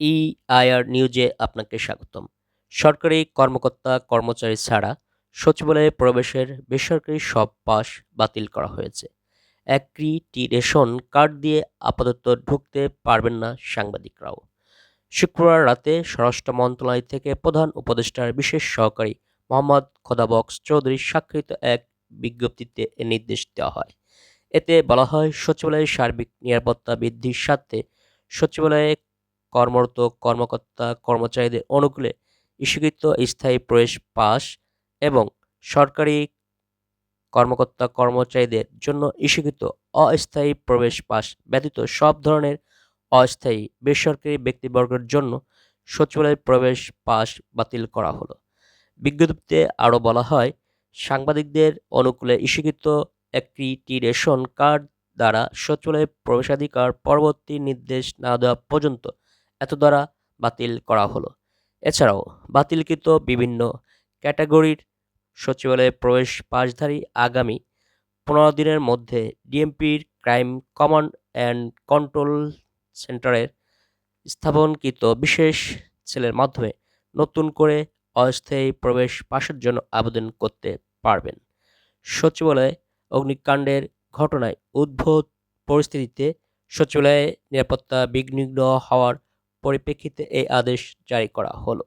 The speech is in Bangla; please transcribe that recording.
ইআইআর নিউজে আপনাকে স্বাগতম। সরকারি কর্মকর্তা, কর্মচারী ছাড়া সচিবালয়ে প্রবেশের বেসরকারি সব পাস বাতিল করা হয়েছে। অ্যাক্রিডিটেশন কার্ড দিয়ে আপাতত ঢুকতে পারবেন না সাংবাদিকরাও। শুক্রবার রাতে স্বরাষ্ট্র মন্ত্রণালয় থেকে প্রধান উপদেষ্টার বিশেষ সহকারী মোহাম্মদ খোদাবক্স চৌধুরী স্বাক্ষরিত এক বিজ্ঞপ্তিতে এ নির্দেশ দেওয়া হয়। এতে বলা হয় সচিবালয়ের সার্বিক নিরাপত্তা বৃদ্ধির স্বার্থে সচিবালয়ে কর্মরত কর্মকর্তা কর্মচারীদের অনুকূলে ইস্যুকৃত স্থায়ী প্রবেশ পাস এবং সরকারি কর্মকর্তা কর্মচারীদের জন্য ইস্যুকৃত অস্থায়ী প্রবেশ পাস ব্যতীত সব ধরনের অস্থায়ী বেসরকারি ব্যক্তিবর্গের জন্য সচিবালয়ের প্রবেশ পাস বাতিল করা হলো। বিজ্ঞপ্তিতে আরও বলা হয়, সাংবাদিকদের অনুকূলে ইস্যুকৃত অ্যাক্রিটিরেশন কার্ড দ্বারা সচিবালয়ে প্রবেশাধিকার পরবর্তী নির্দেশ না দেওয়া পর্যন্ত এত দ্বারা বাতিল করা হলো। এছাড়াও বাতিলকৃত বিভিন্ন ক্যাটাগরির সচিবালয়ে প্রবেশ পাশধারী আগামী পনেরো দিনের মধ্যে ডিএমপির ক্রাইম কমান্ড অ্যান্ড কন্ট্রোল সেন্টারের স্থাপনকৃত বিশেষ সেলের মাধ্যমে নতুন করে অস্থায়ী প্রবেশ পাশের জন্য আবেদন করতে পারবেন। সচিবালয়ে অগ্নিকাণ্ডের ঘটনায় উদ্ভূত পরিস্থিতিতে সচিবালয়ে নিরাপত্তা বিঘ্নিগ্ন হওয়ার পরিপ্রেক্ষিতে এই আদেশ জারি করা হলো।